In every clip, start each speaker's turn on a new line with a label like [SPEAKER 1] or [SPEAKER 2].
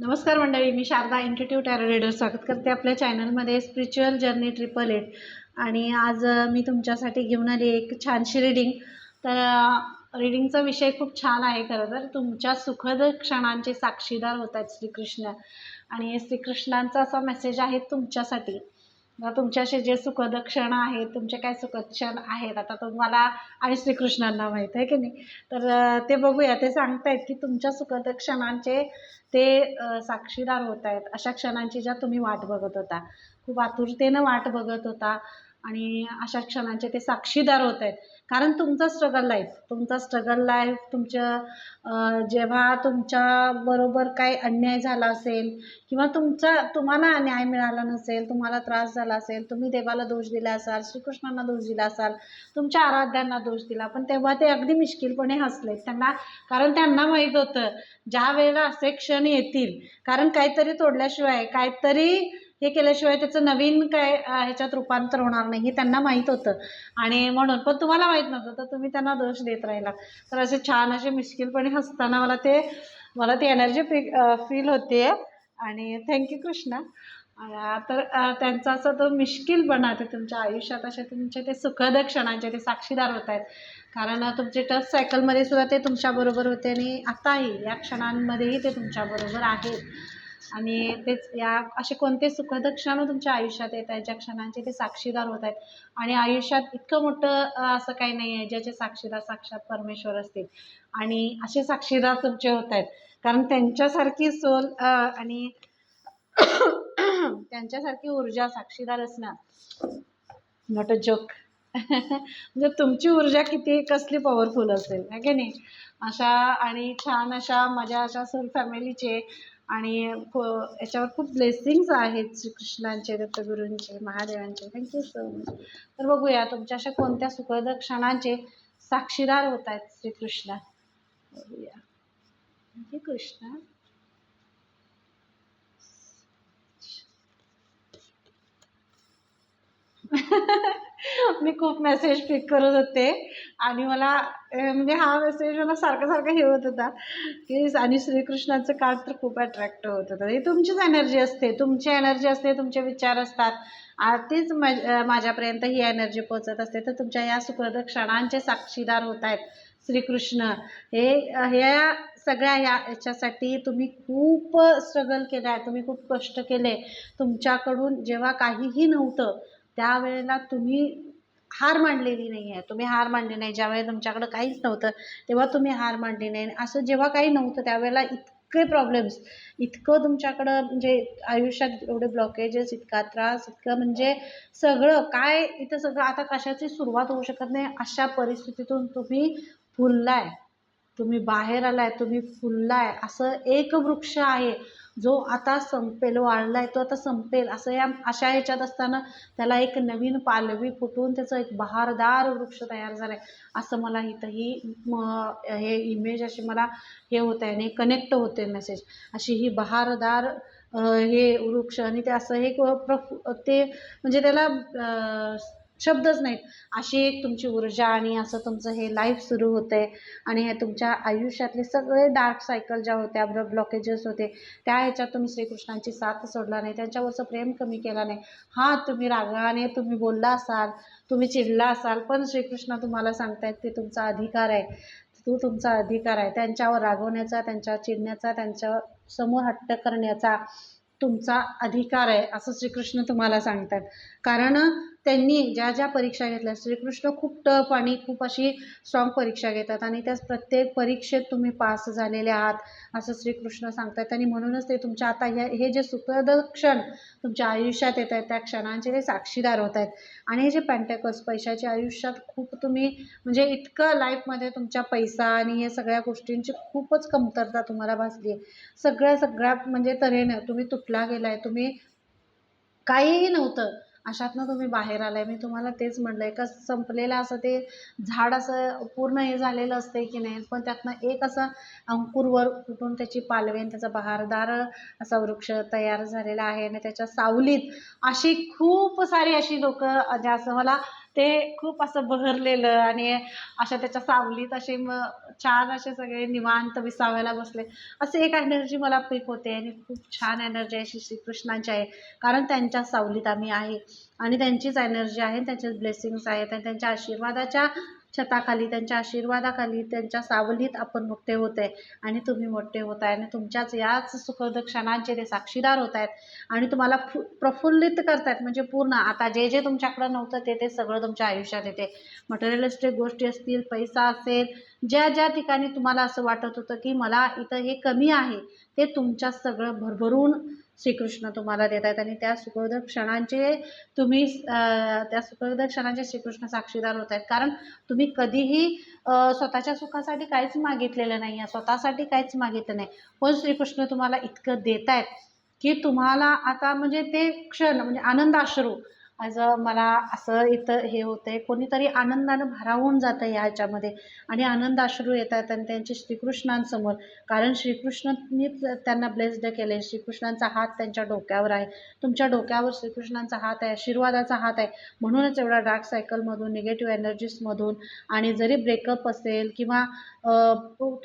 [SPEAKER 1] नमस्कार मंडळी मी शारदा इंटिट्यूट टॅरो रेडर स्वागत करते आपल्या चॅनलमध्ये स्पिरिच्युअल जर्नी ट्रिपल एट आणि आज मी तुमच्यासाठी घेऊन आली एक छानशी रीडिंग तर रीडिंगचा विषय खूप छान आहे खरं तर. तुमच्या सुखद क्षणांचे साक्षीदार होत आहेत श्रीकृष्ण. आणि श्रीकृष्णांचा असा मेसेज आहे तुमच्यासाठी. तुमच्याशी जे सुखद क्षण आहेत तुमचे काय सुखद क्षण आहेत आता तुम्हाला आणि श्रीकृष्णांना माहीत आहे की नाही? तर ते बघूया. ते सांगतायत की तुमच्या सुखद क्षणांचे ते साक्षीदार होत आहेत अशा क्षणांची ज्या तुम्ही वाट बघत होता. खूप आतुरतेनं वाट बघत होता आणि अशा क्षणांचे ते साक्षीदार होत आहेत कारण तुमचा स्ट्रगल लाईफ तुमचा स्ट्रगल लाईफ तुमचं जेव्हा तुमच्याबरोबर काही अन्याय झाला असेल किंवा तुमचा तुम्हाला न्याय मिळाला नसेल तुम्हाला त्रास झाला असेल तुम्ही देवाला दोष दिला असाल श्रीकृष्णांना दोष दिला असाल तुमच्या आराध्यांना दोष दिला पण तेव्हा ते अगदी मिश्किलपणे हसले त्यांना कारण त्यांना माहीत होतं ज्या वेळेला असे क्षण येतील कारण काहीतरी तोडल्याशिवाय काहीतरी हे केल्याशिवाय त्याचं नवीन काय ह्याच्यात रूपांतर होणार नाही हे त्यांना माहीत होतं. आणि म्हणून पण तुम्हाला माहीत नव्हतं तर तुम्ही त्यांना दोष देत राहिला. तर असे छान असे मिश्किलपणे हसताना मला ते मला ती एनर्जी फी फील होते आणि थँक्यू कृष्णा. तर त्यांचा असा तो मिश्किलपणा ते तुमच्या आयुष्यात असे तुमचे ते सुखद क्षणांचे ते साक्षीदार होत आहेत. कारण तुमचे टच सायकलमध्ये सुद्धा ते तुमच्याबरोबर होते आणि आताही या क्षणांमध्येही ते तुमच्याबरोबर आहेत. आणि तेच या असे कोणते सुखद क्षण तुमच्या आयुष्यात येत आहेत? ज्या क्षणांचे ते साक्षीदार होत आहेत. आणि आयुष्यात इतकं मोठं असं काही नाही आहे ज्याचे साक्षीदार साक्षात परमेश्वर असतील. आणि असे साक्षीदार तुमचे होत आहेत. कारण त्यांच्यासारखी सोल आणि त्यांच्यासारखी ऊर्जा साक्षीदार असणार. नॉट अ जोक म्हणजे तुमची ऊर्जा किती कसली पॉवरफुल असेल है की नाही? अशा आणि छान अशा माझ्या अशा सोल फॅमिलीचे आणि याच्यावर खूप ब्लेसिंग्स आहेत श्रीकृष्णांचे दत्तगुरूंचे महादेवांचे. थँक्यू सो मच तर बघूया तुमच्या अशा कोणत्या सुखद क्षणांचे साक्षीदार होत आहेत श्रीकृष्ण? बघूया. थँक्यू कृष्ण. मी खूप मेसेज पिक करत होते. आणि मला म्हणजे हा मेसेज मला सारखं सारखं हे होत होता. की आणि श्रीकृष्णाचं कार्ड तर खूप अट्रॅक्ट होत होतं. हे तुमचीच एनर्जी असते. तुमची एनर्जी असते तुमचे विचार असतात. तीच माझ्यापर्यंत ही एनर्जी पोहोचत असते. तर तुमच्या या सुखद क्षणांचे साक्षीदार होत आहेत श्रीकृष्ण. हे ह्या सगळ्या या याच्यासाठी तुम्ही खूप स्ट्रगल केलं आहे तुम्ही खूप कष्ट केले. तुमच्याकडून जेव्हा काहीही नव्हतं त्यावेळेला तुम्ही हार मांडलेली नाही आहे तुम्ही हार मांडली नाही. ज्यावेळेला तुमच्याकडं काहीच नव्हतं तेव्हा तुम्ही हार मांडली नाही. असं जेव्हा काही नव्हतं त्यावेळेला इतके प्रॉब्लेम्स इतकं तुमच्याकडं म्हणजे आयुष्यात एवढे ब्लॉकेजेस इतका त्रास इतकं म्हणजे सगळं काय इथं सगळं आता कशाची सुरुवात होऊ शकत नाही? अशा परिस्थितीतून तुम्ही फुललाय. तुम्ही बाहेर आलाय तुम्ही फुललाय. असं एक वृक्ष आहे. जो आता संपेल वाढलाय तो आता संपेल असं या अशा ह्याच्यात असताना त्याला एक नवीन पालवी फुटून त्याचं एक बहारदार वृक्ष तयार झालाय. असं मला इथंही म- हे इमेज अशी मला हे होत आहे आणि कनेक्ट होते मेसेज अशी ही बहारदार हे वृक्ष आणि ते असं हे प्रफ ते म्हणजे त्याला शब्दच नाहीत. अशी एक तुमची ऊर्जा आणि असं तुमचं हे लाईफ सुरू होतं आहे आणि हे तुमच्या आयुष्यातले सगळे डार्क सायकल ज्या होत्या ब्लॉकेजेस होते त्या ह्याच्यात तुम्ही श्रीकृष्णांची साथ सोडला नाही. त्यांच्यावरचं प्रेम कमी केला नाही. हां तुम्ही रागाने तुम्ही बोलला असाल तुम्ही चिडला असाल पण श्रीकृष्ण तुम्हाला सांगतायत ते तुमचा अधिकार आहे. तो तुमचा अधिकार आहे. त्यांच्यावर रागवण्याचा त्यांच्यावर चिडण्याचा त्यांच्यासमोर हट्ट करण्याचा तुमचा अधिकार आहे असं श्रीकृष्ण तुम्हाला सांगतात कारण त्यांनी ज्या ज्या परीक्षा घेतल्या श्रीकृष्ण खूप टफ आणि खूप अशी स्ट्रॉंग परीक्षा घेतात आणि त्या प्रत्येक परीक्षेत तुम्ही पास झालेले आहात असं श्रीकृष्ण सांगतात. आणि म्हणूनच ते तुमच्या आता ह्या हे जे सुखद क्षण तुमच्या आयुष्यात येत आहेत त्या क्षणांचे ते साक्षीदार होत आहेत. आणि हे जे पॅन्टेकल्स पैशाचे आयुष्यात खूप तुम्ही म्हणजे इतकं लाईफमध्ये तुमच्या पैसा आणि या सगळ्या गोष्टींची खूपच कमतरता तुम्हाला भासली आहे सगळ्या सगळ्या म्हणजे तऱ्हेनं तुम्ही तुटला गेलाय तुम्ही काहीही नव्हतं अशातनं तुम्ही बाहेर आलाय. मी तुम्हाला तेच म्हणलं आहे का संपलेलं असं ते झाड असं पूर्ण हे झालेलं असते की नाही? पण त्यातनं एक असं अंकुरवर फुटून त्याची पालवी आणि त्याचा बहारदार असा वृक्ष तयार झालेला आहे. आणि त्याच्या सावलीत अशी खूप सारी अशी लोक जे म्हणजे असं मला ते खूप असं बहरलेलं आणि अशा त्याच्या सावलीत असे मग छान असे सगळे निवांत विसाव्याला बसले. असे एक एनर्जी मला पीक होते आणि खूप छान एनर्जी आहे श्री श्रीकृष्णांची आहे. कारण त्यांच्या सावलीत आम्ही आहे आणि त्यांचीच एनर्जी आहे त्यांचे ब्लेसिंग्स आहेत आणि त्यांच्या आशीर्वादाच्या छताखाली त्यांच्या आशीर्वादाखाली त्यांच्या सावलीत आपण मोठे होत आहे आणि तुम्ही मोठे होत आहे आणि तुमच्याच याच सुखद क्षणांचे ते साक्षीदार होत आहेत आणि तुम्हाला फु प्रफुल्लित करतायत. म्हणजे पूर्ण आता जे जे तुमच्याकडं नव्हतं ते ते सगळं तुमच्या आयुष्यात येते. मटेरियलिस्टिक गोष्टी असतील पैसा असेल ज्या ज्या ठिकाणी तुम्हाला असं वाटत होतं की मला इथं हे कमी आहे ते तुमच्या सगळं भरभरून श्रीकृष्ण तुम्हाला देत आहेत. आणि त्या सुखद क्षणांचे तुम्ही त्या सुखद क्षणांचे श्रीकृष्ण साक्षीदार होत आहेत. कारण तुम्ही कधीही स्वतःच्या सुखासाठी काहीच मागितलेलं नाही आहे. स्वतःसाठी काहीच मागितलं नाही. पण श्रीकृष्ण तुम्हाला इतकं देत आहेत की तुम्हाला आता म्हणजे ते क्षण म्हणजे आनंदाश्रू आज मला असं इथं हे होतंय कोणीतरी आनंदानं भारावून जातं ह्याच्यामध्ये. आणि आनंदाश्रू येतात आणि त्यांचे श्रीकृष्णांसमोर. कारण श्रीकृष्णनीच त्यांना ब्लेस्ड केले श्रीकृष्णांचा हात त्यांच्या डोक्यावर आहे. तुमच्या डोक्यावर श्रीकृष्णांचा हात आहे आशीर्वादाचा हात आहे. म्हणूनच एवढा डार्क सायकलमधून निगेटिव्ह एनर्जीसमधून आणि जरी ब्रेकअप असेल किंवा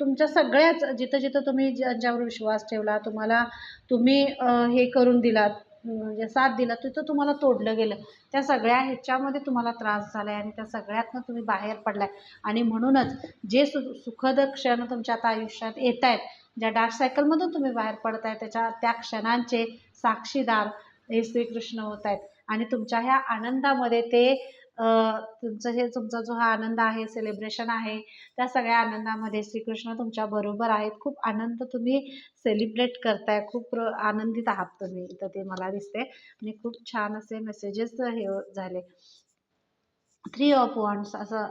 [SPEAKER 1] तुमच्या सगळ्याच जिथं जिथं तुम्ही ज्यांच्यावर विश्वास ठेवला तुम्हाला तुम्ही हे करून दिलात. म्हणजे साथ दिला तिथं तुम्हाला तोडलं गेलं. त्या सगळ्या ह्याच्यामध्ये तुम्हाला त्रास झाला आहे आणि त्या सगळ्यातनं तुम्ही बाहेर पडलाय. आणि म्हणूनच जे सु सुखद क्षण तुमच्या आता आयुष्यात येत आहेत ज्या डार्क सायकलमधून तुम्ही बाहेर पडताय त्याच्या त्या क्षणांचे साक्षीदार हे श्रीकृष्ण होत आहेत आणि तुमच्या ह्या आनंदामध्ये ते तुमचं हे तुमचा जो हा आनंद आहे सेलिब्रेशन आहे त्या सगळ्या आनंदामध्ये श्रीकृष्ण तुमच्या बरोबर आहेत. खूप आनंद तुम्ही सेलिब्रेट करताय. खूप आनंदित आहात तुम्ही. इथं ते मला दिसते आणि खूप छान असे मेसेजेस हे झाले. थ्री ऑफ वॉन्ड्स असं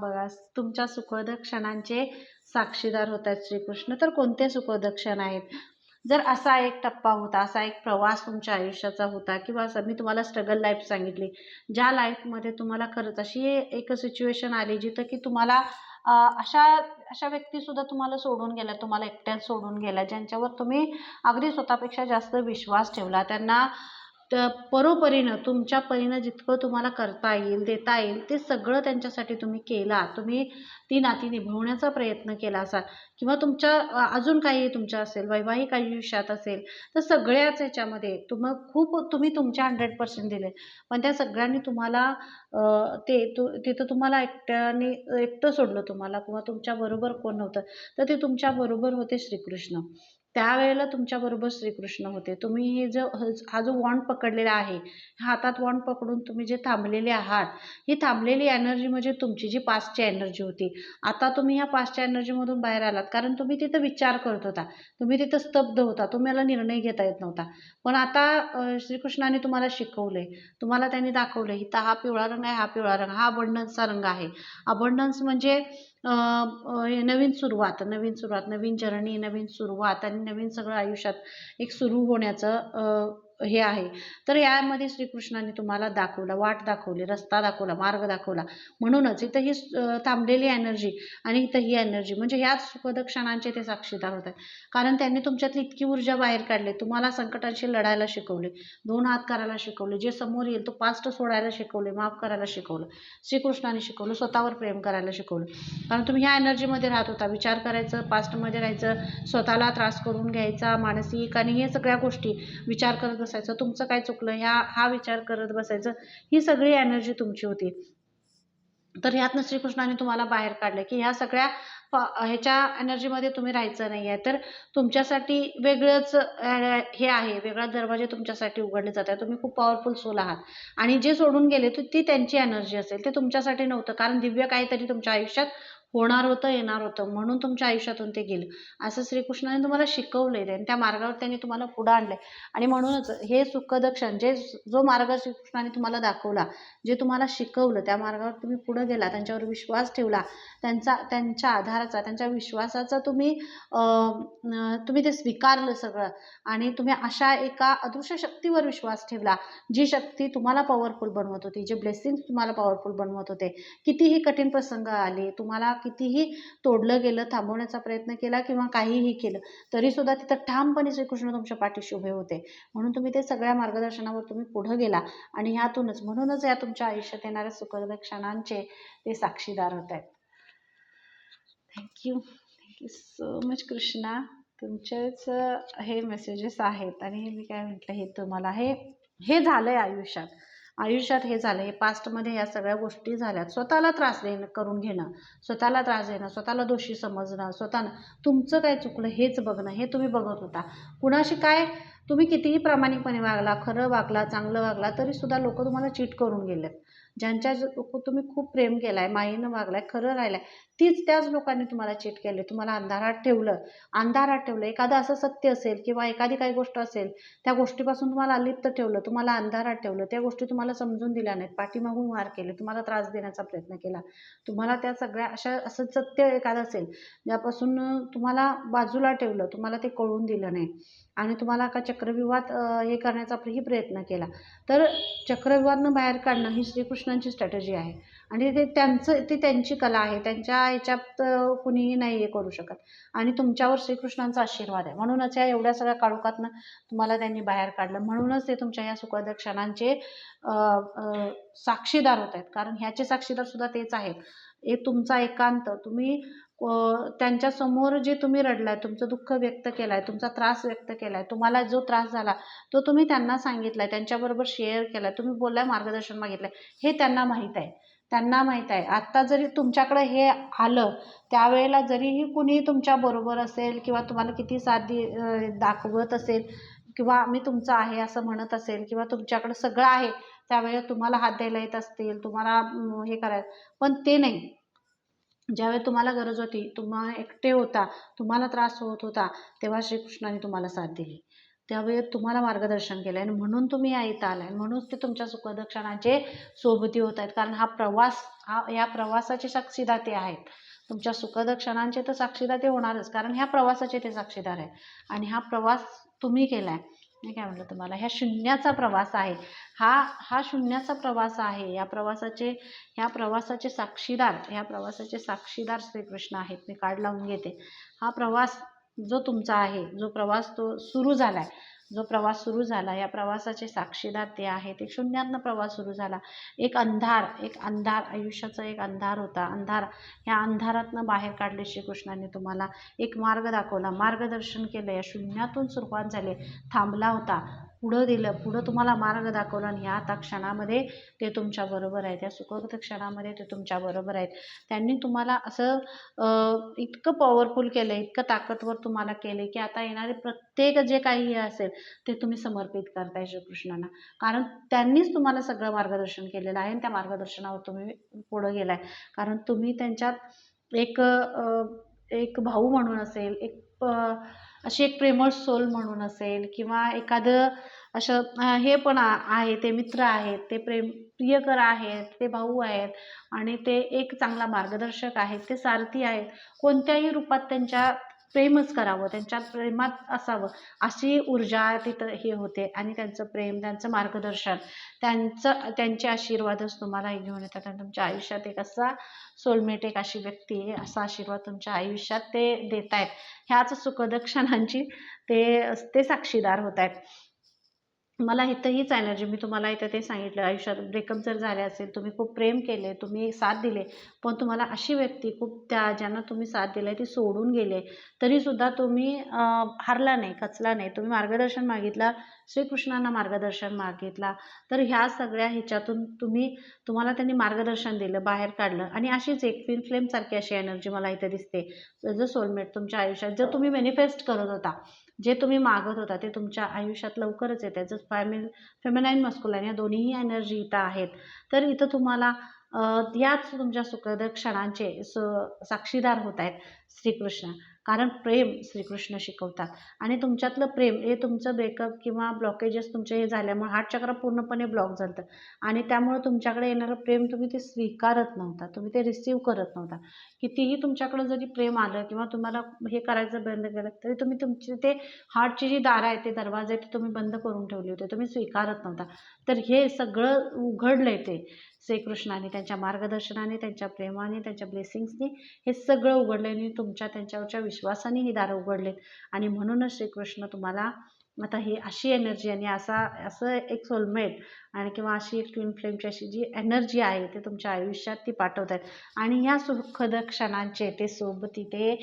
[SPEAKER 1] बघा तुमच्या सुखद क्षणांचे साक्षीदार होत आहेत श्रीकृष्ण. तर कोणते सुखद क्षण आहेत? जर असा एक टप्पा होता असा एक प्रवास तुमच्या आयुष्याचा होता किंवा असं मी तुम्हाला स्ट्रगल लाईफ सांगितली ज्या लाईफमध्ये तुम्हाला खरंच अशी एक सिच्युएशन आली जिथं की तुम्हाला अशा अशा व्यक्तीसुद्धा तुम्हाला सोडून गेल्या तुम्हाला एकट्यात सोडून गेल्या ज्यांच्यावर तुम्ही अगदी स्वतःपेक्षा जास्त विश्वास ठेवला. त्यांना तर परोपरीनं तुमच्या परीनं जितकं तुम्हाला करता येईल देता येईल ते सगळं त्यांच्यासाठी तुम्ही केला. तुम्ही ती नाती निभवण्याचा प्रयत्न केला असाल किंवा तुमच्या अजून काही तुमच्या असेल वैवाहिक आयुष्यात असेल तर सगळ्याच याच्यामध्ये तुम खूप तुम्ही तुमच्या हंड्रेड पर्सेंट दिले. पण त्या सगळ्यांनी तुम्हाला ते तु तिथं तुम्हाला एकट्याने एकटं सोडलं तुम्हाला किंवा तुमच्याबरोबर कोण नव्हतं तर ते तुमच्याबरोबर होते श्रीकृष्ण. त्यावेळेला तुमच्याबरोबर श्रीकृष्ण होते. तुम्ही हे जो हा जो वॉन्ड पकडलेला आहे हातात वॉन्ड पकडून तुम्ही जे थांबलेले आहात ही थांबलेली एनर्जी म्हणजे तुमची जी पास्टची एनर्जी होती. आता तुम्ही ह्या पास्टच्या एनर्जीमधून बाहेर आलात कारण तुम्ही तिथं विचार करत होता. तुम्ही तिथं स्तब्ध होता. तुम्हाला निर्णय घेता येत नव्हता. पण आता श्रीकृष्णाने तुम्हाला शिकवले तुम्हाला त्यांनी दाखवलं इथं हा पिवळा रंग आहे हा पिवळा रंग हा अबंडन्सचा रंग आहे. अबंडन्स म्हणजे नवीन सुरुवात नवीन सुरुवात नवीन जर्नी नवीन सुरुवात आणि नवीन सगळं आयुष्यात एक सुरू होण्याचं हे आहे. तर यामध्ये श्रीकृष्णाने तुम्हाला दाखवलं वाट दाखवली रस्ता दाखवला मार्ग दाखवला. म्हणूनच इथं ही थांबलेली एनर्जी आणि इथं ही एनर्जी म्हणजे ह्याच सुखद क्षणांचे ते साक्षीदार होत आहेत कारण त्यांनी तुमच्यातली इतकी ऊर्जा बाहेर काढली तुम्हाला संकटांशी लढायला शिकवले दोन हात करायला शिकवले जे समोर येईल तो पास्ट सोडायला शिकवले माफ करायला शिकवलं श्रीकृष्णाने शिकवलं स्वतःवर प्रेम करायला शिकवलं. कारण तुम्ही ह्या एनर्जीमध्ये राहत होता विचार करायचं पास्टमध्ये राहायचं स्वतःला त्रास करून घ्यायचा मानसिक आणि हे सगळ्या गोष्टी विचार करत बसायचं तुमचं काय चुकलं ह्या हा विचार करत बसायचं ही सगळी एनर्जी तुमची होती. तर ह्यातनं श्रीकृष्णाने तुम्हाला बाहेर काढलं की ह्या सगळ्या ह्याच्या एनर्जीमध्ये तुम्ही राहायचं नाही आहे तर तुमच्यासाठी वेगळंच हे आहे वेगळा दरवाजे तुमच्यासाठी उघडले जात आहे तुम्ही खूप पॉवरफुल सोल आहात. आणि जे सोडून गेले तर ती त्यांची एनर्जी असेल. ते तुमच्यासाठी नव्हतं. कारण दिव्य काहीतरी तुमच्या आयुष्यात होणार होतं येणार होतं म्हणून तुमच्या आयुष्यातून ते गेलं. असं श्रीकृष्णाने तुम्हाला शिकवलंय आणि त्या मार्गावर त्यांनी तुम्हाला पुढं आणलंय. आणि म्हणूनच हे सुखदक्षण जे जो मार्ग श्रीकृष्णाने तुम्हाला दाखवला जे तुम्हाला शिकवलं त्या मार्गावर तुम्ही पुढं गेला त्यांच्यावर विश्वास ठेवला त्यांचा त्यांच्या आधाराचा त्यांच्या विश्वासाचा तुम्ही तुम्ही ते स्वीकारलं सगळं. आणि तुम्ही अशा एका अदृश्य शक्तीवर विश्वास ठेवला जी शक्ती तुम्हाला पॉवरफुल बनवत होती जे ब्लेसिंग तुम्हाला पॉवरफुल बनवत होते. कितीही कठीण प्रसंग आले तुम्हाला कितीही तोडलं गेलं थांबवण्याचा प्रयत्न केला किंवा काहीही केलं तरीसुद्धा तिथं ठामपणे श्रीकृष्ण तुमच्या पाठीशी उभे होते. म्हणून तुम्ही ते सगळ्या मार्गदर्शनावर तुम्ही पुढं गेला आणि ह्यातूनच म्हणूनच या तुमच्या आयुष्यात येणाऱ्या सुखद क्षणांचे ते साक्षीदार होत आहेत. Thank you thank you so much Krishna तुमचेच हे मेसेजेस आहेत आणि हे मी काय म्हटलं हे तुम्हाला हे हे झालं आहे आयुष्यात. आयुष्यात हे झालं हे पास्टमध्ये या सगळ्या गोष्टी झाल्यात. स्वतःला त्रास देणं करून घेणं स्वतःला त्रास देणं स्वतःला दोषी समजणं स्वतःनं तुमचं काय चुकलं हेच बघणं हे तुम्ही बघत होता. कुणाशी काय तुम्ही कितीही प्रामाणिकपणे वागला खरं वागला चांगलं वागला तरीसुद्धा लोक तुम्हाला चीट करून गेलेत. ज्यांच्या तुम्ही खूप प्रेम केलाय आहे माईनं वागलाय खरं राहिलं आहे तीच त्याच लोकांनी तुम्हाला चीट केले तुम्हाला अंधारात ठेवलं. अंधारात ठेवलं. एखादं असं सत्य असेल किंवा एखादी काही गोष्ट असेल त्या गोष्टीपासून तुम्हाला अलिप्त ठेवलं तुम्हाला अंधारात ठेवलं त्या गोष्टी तुम्हाला समजून दिल्या नाहीत पाठीमागून वार केले तुम्हाला त्रास देण्याचा प्रयत्न केला. तुम्हाला त्या सगळ्या अशा असं सत्य एखादं असेल ज्यापासून तुम्हाला बाजूला ठेवलं तुम्हाला ते कळून दिलं नाही. आणि तुम्हाला का चक्रव्यूहात हे करण्याचा ही प्रयत्न केला. तर चक्रव्यूहातनं बाहेर काढणं ही श्रीकृष्ण कृष्णांची स्ट्रॅटजी आहे. आणि ते त्यांचं ते त्यांची कला आहे. त्यांच्या ह्याच्यात कुणीही नाही हे करू शकत. आणि तुमच्यावर श्रीकृष्णांचा आशीर्वाद आहे. म्हणूनच या एवढ्या सगळ्या काळोखातनं तुम्हाला त्यांनी बाहेर काढलं. म्हणूनच ते तुमच्या या सुखद क्षणांचे साक्षीदार होत आहेत. कारण ह्याचे साक्षीदार सुद्धा तेच आहेत. हे तुमचा एकांत. तुम्ही त्यांच्यासमोर जे तुम्ही रडलाय तुमचं दुःख व्यक्त केलाय तुमचा त्रास व्यक्त केलाय तुम्हाला जो त्रास झाला तो तुम्ही त्यांना सांगितलाय त्यांच्याबरोबर शेअर केलाय तुम्ही बोललाय मार्गदर्शन मागितलंय हे त्यांना माहीत आहे. त्यांना माहीत आहे. आत्ता जरी तुमच्याकडे हे आलं त्यावेळेला जरीही कुणी तुमच्या बरोबर असेल किंवा तुम्हाला किती साथ दि दाखवत असेल किंवा मी तुमचं आहे असं म्हणत असेल किंवा तुमच्याकडे सगळं आहे त्यावेळेला तुम्हाला हात द्यायला येत असतील तुम्हाला हे करायला पण ते नाही. ज्यावेळी तुम्हाला गरज होती तुम्हाला एकटे होता तुम्हाला त्रास होत होता तेव्हा श्रीकृष्णाने तुम्हाला साथ दिली. त्यावेळी तुम्हाला मार्गदर्शन केलं आणि म्हणून तुम्ही या इथं आलाय. म्हणून ते तुमच्या सुखदक्षणाचे सोबती होत आहेत. कारण हा प्रवास हा या प्रवासाचे साक्षीदार ते आहेत. तुमच्या सुखदक्षणांचे तर साक्षीदार ते होणारच. कारण ह्या प्रवासाचे ते साक्षीदार आहेत. आणि हा प्रवास तुम्ही केलाय. मी काय म्हटलं तुम्हाला ह्या शून्याचा प्रवास आहे. हा हा शून्याचा प्रवास आहे. या प्रवासाचे ह्या प्रवासाचे साक्षीदार ह्या प्रवासाचे साक्षीदार श्रीकृष्ण आहेत. मी कार्ड लावून घेते. हा प्रवास जो तुमचा आहे जो प्रवास तो सुरू झाला आहे जो प्रवास सुरू झाला या प्रवासाचे साक्षीदार ते आहेत. एक शून्यातनं प्रवास सुरू झाला. एक अंधार एक अंधार आयुष्याचा एक अंधार होता. अंधार ह्या अंधारातनं बाहेर काढले श्रीकृष्णाने तुम्हाला. एक मार्ग दाखवला. मार्गदर्शन केलं. या शून्यातून सुरुवात झाली. थांबला होता. पुढं दिलं पुढं तुम्हाला मार्ग दाखवला आणि ह्या आता क्षणामध्ये ते तुमच्याबरोबर आहेत. या त्या सुखद क्षणामध्ये ते तुमच्याबरोबर आहेत. त्यांनी तुम्हाला असं इतकं पॉवरफुल केलं इतकं ताकदवर तुम्हाला केले की आता येणारे प्रत्येक जे काही हे असेल ते तुम्ही समर्पित करताय श्रीकृष्णांना. कारण त्यांनीच तुम्हाला सगळं मार्गदर्शन केलेलं आहे आणि त्या मार्गदर्शनावर तुम्ही पुढं गेलाय. कारण तुम्ही त्यांच्यात एक एक भाऊ म्हणून असेल एक अशी एक प्रेमळ सोल म्हणून असेल किंवा एखादं असं हे पण आहे ते मित्र आहेत ते प्रेम प्रियकर आहेत ते भाऊ आहेत आणि ते एक चांगला मार्गदर्शक आहेत ते सारथी आहेत. कोणत्याही रूपात त्यांच्या प्रेमच करावं त्यांच्या प्रेमात असावं. अशी ऊर्जा तिथं हे होते आणि त्यांचं प्रेम त्यांचं मार्गदर्शन त्यांचं त्यांचे आशीर्वादच तुम्हाला घेऊन येतात. आणि तुमच्या आयुष्यात एक असा सोलमेट एक अशी व्यक्ती आहे असा आशीर्वाद तुमच्या आयुष्यात ते देत आहेत ह्याच सुखद क्षणांची ते ते साक्षीदार होत आहेत मला इथं हीच एनर्जी मी तुम्हाला इथं ते सांगितलं. आयुष्यात ब्रेकअप जर झाले असेल तुम्ही खूप प्रेम केले तुम्ही साथ दिले पण तुम्हाला अशी व्यक्ती खूप त्या ज्यांना तुम्ही साथ दिले ती सोडून गेले. तरीसुद्धा तुम्ही हारला नाही खचला नाही. तुम्ही मार्गदर्शन मागितला श्रीकृष्णांना मार्गदर्शन मागितला. तर ह्या सगळ्या ह्याच्यातून तुम्ही तुम्हाला त्यांनी मार्गदर्शन दिलं बाहेर काढलं. आणि अशीच एक फिन फ्लेमसारखी अशी एनर्जी मला इथे दिसते. जर सोलमेट तुमच्या आयुष्यात जर तुम्ही मॅनिफेस्ट करत होता जे तुम्ही मागत होता ते तुमच्या आयुष्यात लवकरच येते जर फॅमिल फेमिनाईन मस्कुलाईन या दोन्हीही एनर्जी इथं आहेत. तर इथं तुम्हाला याच तुमच्या सुखद क्षणांचे स साक्षीदार होत आहेत श्रीकृष्ण. कारण प्रेम श्रीकृष्ण शिकवतात. आणि तुमच्यातलं प्रेम हे तुमचं ब्रेकअप किंवा ब्लॉकेजेस तुमचे हे झाल्यामुळे हार्ट चक्र पूर्णपणे ब्लॉक झालं आणि त्यामुळे तुमच्याकडे येणारं प्रेम तुम्ही ते स्वीकारत नव्हता. तुम्ही ते रिसीव करत नव्हता. कितीही तुमच्याकडे जरी प्रेम आलं किंवा तुम्हाला हे करायचं बंद केलं तरी तुम्ही तुमचे ते हार्टची जी दारं आहेत ते दरवाजे ते तुम्ही बंद करून ठेवले होते. तुम्ही स्वीकारत नव्हता. तर हे सगळं उघडलंय ते. श्रीकृष्णाने त्यांच्या मार्गदर्शनाने त्यांच्या प्रेमाने त्यांच्या ब्लेसिंग्सनी हे सगळं उघडलं आणि तुमच्या त्यांच्यावरच्या विश्वासाने ही दारं उघडलेत. आणि म्हणूनच श्रीकृष्ण तुम्हाला आता ही अशी एनर्जी आणि असा असं एक सोलमेट आणि किंवा अशी एक ट्विन फ्लेमची अशी जी एनर्जी आहे ते तुमच्या आयुष्यात ती पाठवत आहेत आणि या सुखद क्षणांचे ते सोबती ते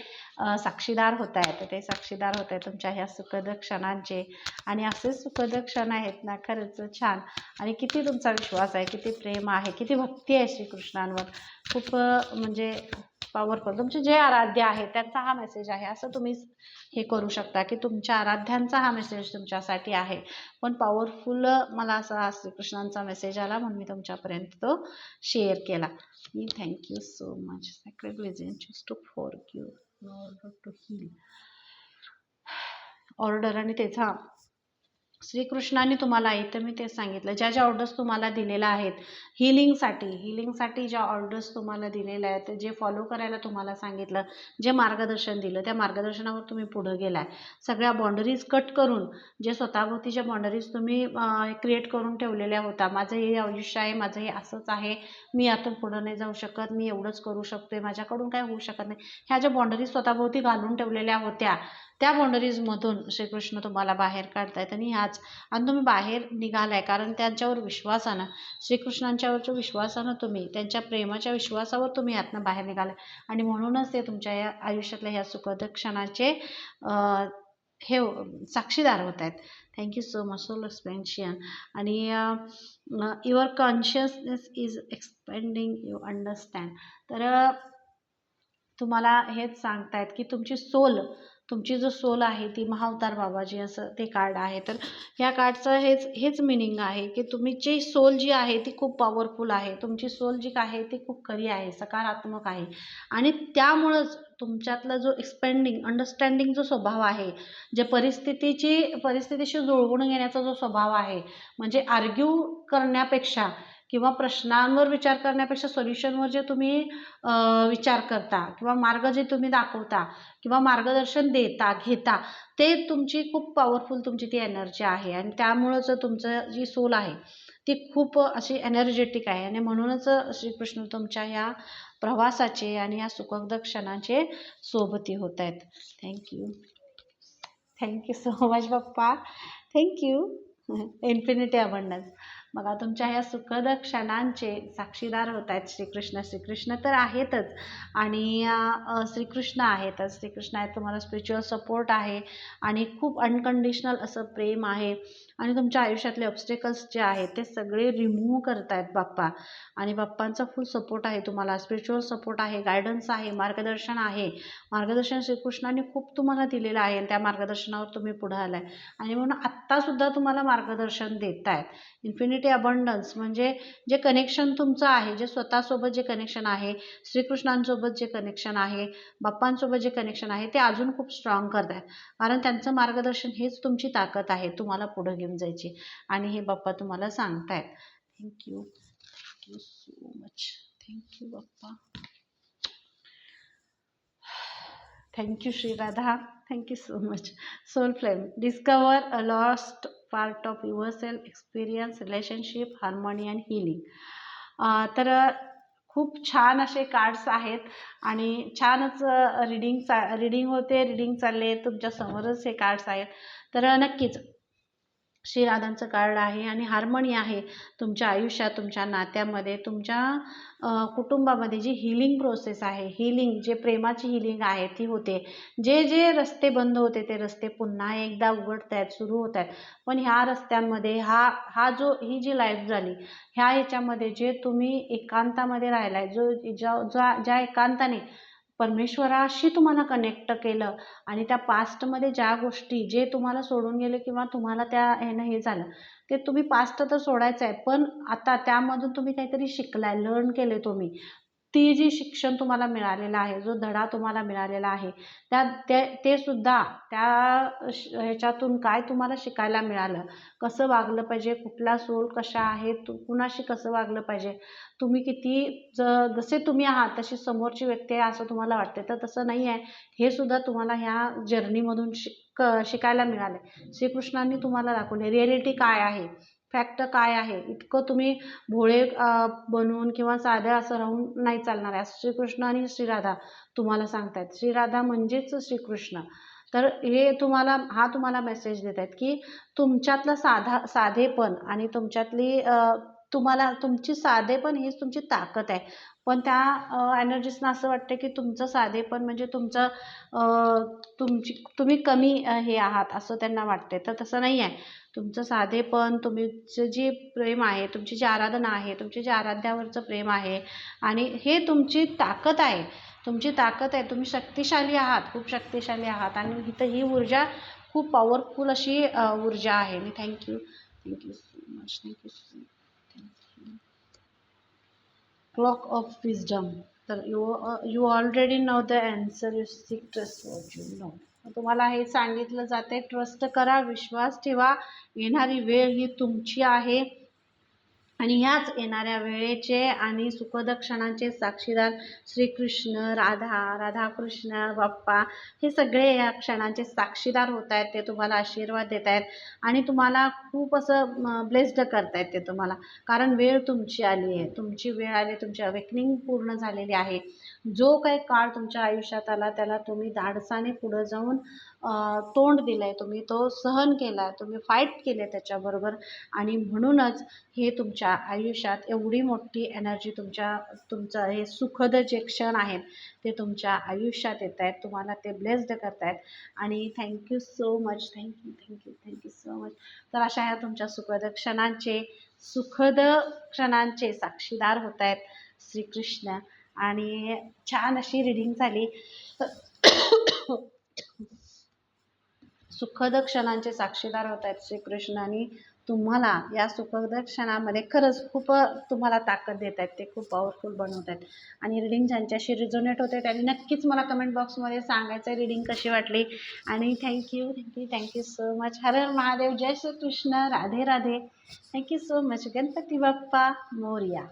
[SPEAKER 1] साक्षीदार होत आहेत. ते साक्षीदार होत आहेत तुमच्या ह्या सुखद क्षणांचे. आणि असे सुखद क्षण आहेत ना खरंच छान. आणि किती तुमचा विश्वास आहे किती प्रेम आहे किती भक्ती आहे श्रीकृष्णांवर. खूप म्हणजे पॉवरफुल तुमचे जे आराध्य आहे त्यांचा हा मेसेज आहे. असं तुम्ही हे करू शकता की तुमच्या आराध्यांचा हा मेसेज तुमच्यासाठी आहे. पण पॉवरफुल मला असा श्रीकृष्णांचा मेसेज आला म्हणून मी तुमच्यापर्यंत तो शेअर केला. मी thank you so much sacred vision choose to for you order to heal order आणि त्याचा श्रीकृष्णाने तुम्हाला इथं मी तेच सांगितलं. ज्या ज्या ऑर्डर्स तुम्हाला दिलेल्या आहेत हिलिंगसाठी हिलिंगसाठी ज्या ऑर्डर्स तुम्हाला दिलेल्या आहेत जे फॉलो करायला तुम्हाला सांगितलं जे मार्गदर्शन दिलं त्या मार्गदर्शनावर तुम्ही पुढं गेलाय. सगळ्या बाउंडरीज कट करून जे स्वतःभोवतीच्या बाउंडरीज तुम्ही क्रिएट करून ठेवलेल्या होत्या माझं हे आयुष्य आहे माझं हे असंच आहे मी यातून पुढं नाही जाऊ शकत मी एवढंच करू शकते माझ्याकडून काय होऊ शकत नाही. ह्या ज्या बाउंडरीज स्वतःभोवती घालून ठेवलेल्या होत्या त्या बाउंडरीजमधून श्रीकृष्ण तुम्हाला बाहेर काढतायत आणि ह्याच आणि तुम्ही बाहेर निघालाय. कारण त्यांच्यावर विश्वासानं श्रीकृष्णांच्यावरच्या विश्वासानं तुम्ही त्यांच्या प्रेमाच्या विश्वासावर तुम्ही यातनं बाहेर निघालाय. आणि म्हणूनच ते तुमच्या या आयुष्यातल्या ह्या सुखद क्षणाचे हे हो, साक्षीदार होत आहेत thank you so much soul expansion आणि your consciousness is expanding you understand तर तुम्हाला हेच सांगतायत की तुमची सोल तुमची जो सोल आहे ती महावतार बाबाजी असं ते कार्ड आहे. तर ह्या कार्डचं हेच हेच मिनिंग आहे की तुमची सोल जी आहे ती खूप पॉवरफुल आहे. तुमची सोल जी आहे ती खूप खरी आहे सकारात्मक आहे. आणि त्यामुळंच तुमच्यातला जो एक्सपेंडिंग अंडरस्टँडिंग जो स्वभाव आहे जे परिस्थितीची परिस्थितीशी जुळवून घेण्याचा जो स्वभाव आहे म्हणजे आर्ग्यू करण्यापेक्षा किंवा प्रश्नांवर विचार करण्यापेक्षा सोल्युशनवर जे तुम्ही विचार करता किंवा मार्ग जे तुम्ही दाखवता किंवा मार्गदर्शन देता घेता ते तुमची खूप पॉवरफुल तुमची ती एनर्जी आहे. आणि त्यामुळंच तुमचं जी सोल आहे ती खूप अशी एनर्जेटिक आहे. आणि म्हणूनच श्रीकृष्ण तुमच्या या प्रवासाचे आणि या सुखद क्षणाचे सोबती होत आहेत. Thank you thank you so much पप्पा. थँक्यू इन्फिनिटी अबंडन्स बघा तुमच्या ह्या सुखद क्षणांचे साक्षीदार होत आहेत श्रीकृष्ण. श्रीकृष्ण तर आहेतच आणि श्रीकृष्ण आहेतच श्रीकृष्ण आहेत तुम्हाला स्पिरिच्युअल सपोर्ट आहे आणि खूप अनकंडिशनल असं प्रेम आहे. आणि तुमच्या आयुष्यातले ऑब्स्टेकल्स जे आहेत ते सगळे रिमूव्ह करतायत बाप्पा. आणि बाप्पांचा फुल सपोर्ट आहे तुम्हाला. स्पिरिच्युअल सपोर्ट आहे गायडन्स आहे मार्गदर्शन आहे. मार्गदर्शन श्रीकृष्णाने खूप तुम्हाला दिलेलं आहे आणि त्या मार्गदर्शनावर तुम्ही पुढं आलाय. आणि म्हणून आत्तासुद्धा तुम्हाला मार्गदर्शन देत आहेत इन्फिनिटी अबंडन्स म्हणजे जे कनेक्शन तुमचं आहे जे स्वतःसोबत जे कनेक्शन आहे श्रीकृष्णांसोबत जे कनेक्शन आहे बाप्पांसोबत जे कनेक्शन आहे ते अजून खूप स्ट्रॉंग करत आहेत कारण त्यांचं मार्गदर्शन हेच तुमची ताकद आहे तुम्हाला पुढं घेऊन जायची. आणि हे बाप्पा तुम्हाला सांगतायत. Thank you thank you so much thank you Bappa. Thank you Shri Radha. Thank you so much soul flame discover a lost part of yourself experience relationship harmony and healing तर खूप छान असे कार्ड्स आहेत आणि छानच reading चा reading होते reading चालले तुमच्यासमोरच हे कार्ड्स आहेत. तर नक्कीच श्रीराधांचं कार्ड आहे आणि हार्मनी आहे तुमच्या आयुष्यात तुमच्या नात्यामध्ये तुमच्या कुटुंबामध्ये जी हिलिंग प्रोसेस आहे हिलिंग जे प्रेमाची हिलिंग आहे ती होते. जे जे रस्ते बंद होते ते रस्ते पुन्हा एकदा उघडत आहेत सुरू होत आहेत पण ह्या रस्त्यांमध्ये हा हा जो ही जी लाईफ झाली ह्या ह्याच्यामध्ये जे तुम्ही एकांतामध्ये राहिलाय जो ज्या ज्या एकांताने परमेश्वराशी तुम्हाला कनेक्ट केलं आणि त्या पास्टमध्ये ज्या गोष्टी जे तुम्हाला सोडून गेले किंवा तुम्हाला त्या ह्यानं हे झालं ते तुम्ही पास्ट तर सोडायचं आहे पण आता त्यामधून तुम्ही काहीतरी शिकलाय लर्न केले तुम्ही. ती जी शिक्षण तुम्हाला मिळालेलं आहे जो धडा तुम्हाला मिळालेला आहे त्या ते ते सुद्धा त्या श- ह्याच्यातून काय तुम्हाला शिकायला मिळालं? कसं वागलं पाहिजे? कुठला सोल कशा आहे तू कुणाशी कसं वागलं पाहिजे? तुम्ही किती ज जसे तुम्ही आहात तशी समोरची व्यक्ती आहे असं तुम्हाला वाटते तर तसं नाही आहे. हे सुद्धा तुम्हाला ह्या जर्नीमधून शिक शिकायला मिळालं श्रीकृष्णांनी तुम्हाला दाखवले रिॲलिटी काय आहे? फॅक्ट काय आहे? इतकं तुम्ही भोळे बनवून किंवा साधं असं राहून नाही चालणार. आहे श्रीकृष्ण आणि श्रीराधा तुम्हाला सांगतायत. श्रीराधा म्हणजेच श्रीकृष्ण. तर हे तुम्हाला हा तुम्हाला मेसेज देत आहेत की तुमच्यातलं साधा साधेपण आणि तुमच्यातली तुम्हाला तुमची साधेपण हीच तुमची ताकद आहे. पण त्या एनर्जीसना असं वाटतं की तुमचं साधेपण म्हणजे तुमचं तुमची तुम्ही कमी हे आहात असं त्यांना वाटते तर तसं नाही आहे. तुमचं साधेपण तुमचं जे प्रेम आहे तुमची जी आराधना आहे तुमची जे आराध्यावरचं प्रेम आहे आणि हे तुमची ताकद आहे. तुमची ताकद आहे. तुम्ही शक्तिशाली आहात खूप शक्तिशाली आहात आणि इथं ही ऊर्जा खूप पॉवरफुल अशी ऊर्जा आहे. मी thank you thank you so much thank you so thank you clock of wisdom तर you you already know the answer you seek trust what you know तुम्हाला हे सांगितलं जाते ट्रस्ट करा विश्वास ठेवा. येणारी वेळ ही तुमची आहे. आणि ह्याच येणाऱ्या वेळेचे आणि सुखद क्षणांचे साक्षीदार श्रीकृष्ण राधा राधाकृष्ण बाप्पा हे सगळे या क्षणांचे साक्षीदार होत आहेत ते तुम्हाला आशीर्वाद देत आहेत आणि तुम्हाला खूप असं ब्लेस्ड करतायत ते तुम्हाला. कारण वेळ तुमची आली आहे. तुमची वेळ आली तुमची अवेकनिंग पूर्ण झालेली आहे. जो काही काळ तुमच्या आयुष्यात आला त्याला तुम्ही धाडसाने पुढं जाऊन तोंड दिलं आहे तुम्ही तो सहन केला तुम्ही फाईट केले त्याच्याबरोबर. आणि म्हणूनच हे तुमच्या आयुष्यात एवढी मोठी एनर्जी तुमच्या तुमचं हे सुखद जे क्षण आहेत ते तुमच्या आयुष्यात येत आहेत. तुम्हाला ते ब्लेस्ड करतायत आणि thank you so much thank you thank you thank you so much तर अशा ह्या तुमच्या सुखद क्षणांचे सुखद क्षणांचे साक्षीदार होत आहेत श्रीकृष्ण. आणि छान अशी रिडिंग झाली. सुखद क्षणांचे साक्षीदार होत आहेत श्रीकृष्ण आणि तुम्हाला या सुखद क्षणामध्ये खरंच खूप तुम्हाला ताकद देत आहेत. ते खूप पॉवरफुल बनवत आहेत. आणि रिडिंग ज्यांच्याशी रिझोनेट होते त्यांनी नक्कीच मला कमेंट बॉक्समध्ये सांगायचं रिडिंग कशी वाटली. आणि thank you thank you thank you so much Har Har Mahadev. Jai Shrikrishna. Radhe Radhe. Thank you so much Ganpati Bappa. Morya.